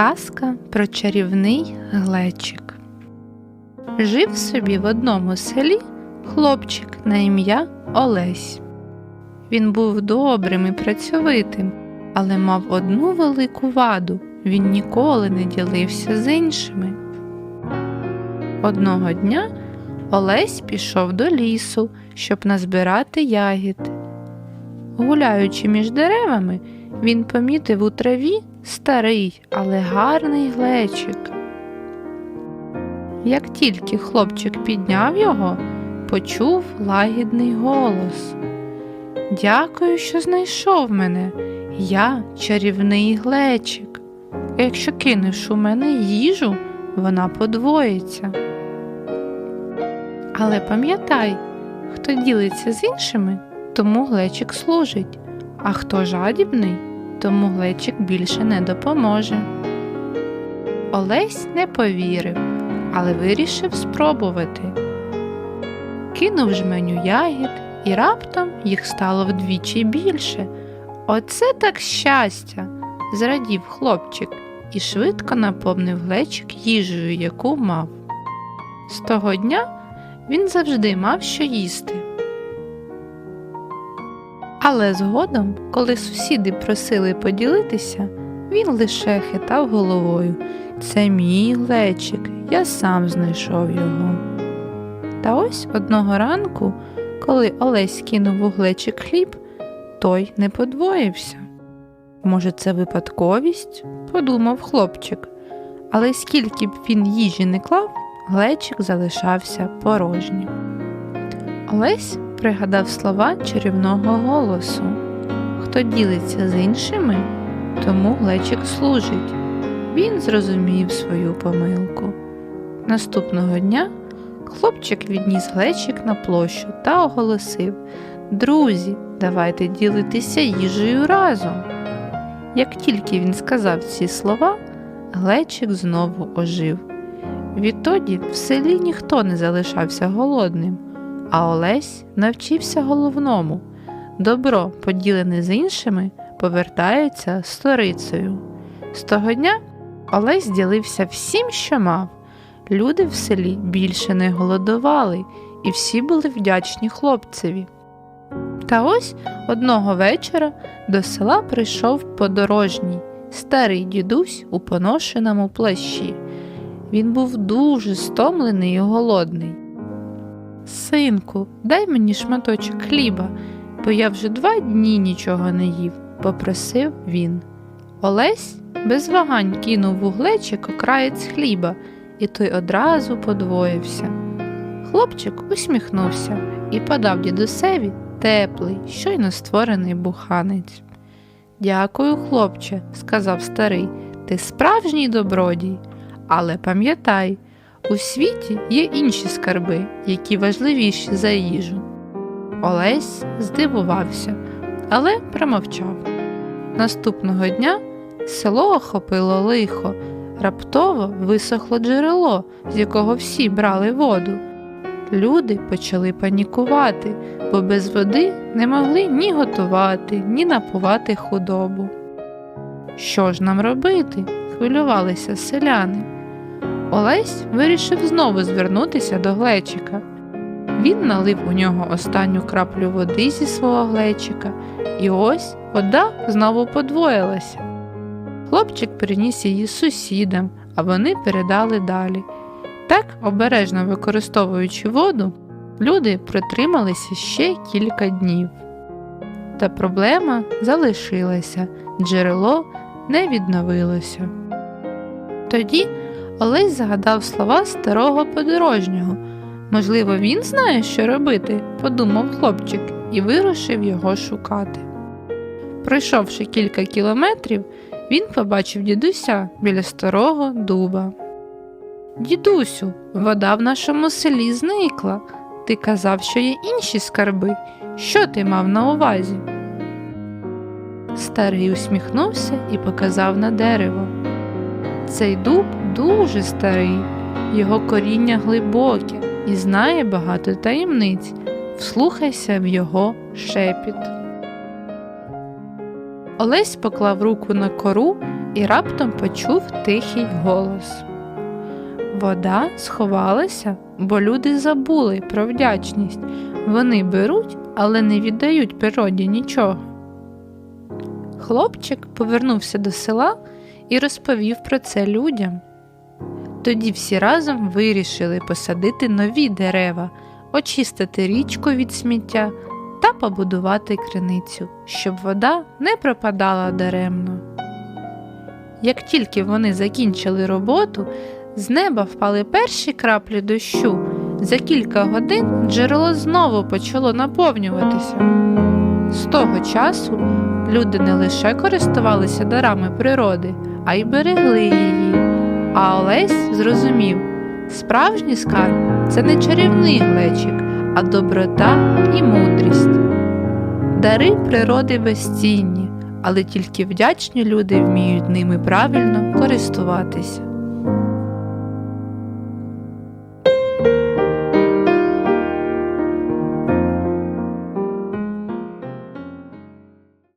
Казка про чарівний глечик. Жив собі в одному селі хлопчик на ім'я Олесь. Він був добрим і працьовитим, але мав одну велику ваду він ніколи не ділився з іншими. Одного дня Олесь пішов до лісу, щоб назбирати ягід. Гуляючи між деревами, він помітив у траві старий, але гарний глечик. Як тільки хлопчик підняв його, почув лагідний голос. Дякую, що знайшов мене. Я чарівний глечик. Якщо кинеш у мене їжу, вона подвоїться. Але пам'ятай, хто ділиться з іншими, тому глечик служить, а хто жадібний, тому глечик більше не допоможе. Олесь не повірив, але вирішив спробувати. Кинув жменю ягід, і раптом їх стало вдвічі більше. Оце так щастя! зрадів хлопчик і швидко наповнив глечик їжею, яку мав. З того дня він завжди мав що їсти. Але згодом, коли сусіди просили поділитися, він лише хитав головою. Це мій глечик, я сам знайшов його. Та ось одного ранку, коли Олесь кинув у глечик хліб, той не подвоївся. Може, це випадковість? подумав хлопчик, але скільки б він їжі не клав, глечик залишався порожнім. Олесь пригадав слова чарівного голосу Хто ділиться з іншими, тому глечик служить. Він зрозумів свою помилку. Наступного дня хлопчик відніс глечик на площу та оголосив Друзі, давайте ділитися їжею разом. Як тільки він сказав ці слова, глечик знову ожив. Відтоді в селі ніхто не залишався голодним, а Олесь навчився головному добро, поділене з іншими, повертається сторицею. З того дня Олесь ділився всім, що мав. Люди в селі більше не голодували, і всі були вдячні хлопцеві. Та ось одного вечора до села прийшов подорожній, старий дідусь у поношеному плащі. Він був дуже стомлений і голодний. Синку, дай мені шматочок хліба, бо я вже два дні нічого не їв, попросив він. Олесь без вагань кинув у глечик окраєць хліба, і той одразу подвоївся. Хлопчик усміхнувся і подав дідусеві теплий, щойно створений буханець. Дякую, хлопче, сказав старий, ти справжній добродій. Але пам'ятай, у світі є інші скарби, які важливіші за їжу. Олесь здивувався, але промовчав. Наступного дня село охопило лихо, раптово висохло джерело, з якого всі брали воду. Люди почали панікувати, бо без води не могли ні готувати, ні напувати худобу. Що ж нам робити? хвилювалися селяни. Олесь вирішив знову звернутися до глечика. Він налив у нього останню краплю води зі свого глечика, і ось вода знову подвоїлася. Хлопчик приніс її сусідам, а вони передали далі. Так, обережно використовуючи воду, люди протрималися ще кілька днів. Та проблема залишилася, джерело не відновилося. Тоді Олесь згадав слова старого подорожнього. Можливо, він знає, що робити, подумав хлопчик і вирушив його шукати. Пройшовши кілька кілометрів, він побачив дідуся біля старого дуба. Дідусю, вода в нашому селі зникла. Ти казав, що є інші скарби. Що ти мав на увазі? Старий усміхнувся і показав на дерево. Цей дуб дуже старий, його коріння глибоке і знає багато таємниць. Вслухайся в його шепіт. Олесь поклав руку на кору і раптом почув тихий голос. Вода сховалася, бо люди забули про вдячність. Вони беруть, але не віддають природі нічого. Хлопчик повернувся до села і розповів про це людям. Тоді всі разом вирішили посадити нові дерева, очистити річку від сміття та побудувати криницю, щоб вода не пропадала даремно. Як тільки вони закінчили роботу, з неба впали перші краплі дощу. За кілька годин джерело знову почало наповнюватися. З того часу люди не лише користувалися дарами природи, а й берегли її. А Олесь зрозумів, справжній скарб це не чарівний глечик, а доброта і мудрість. Дари природи безцінні, але тільки вдячні люди вміють ними правильно користуватися.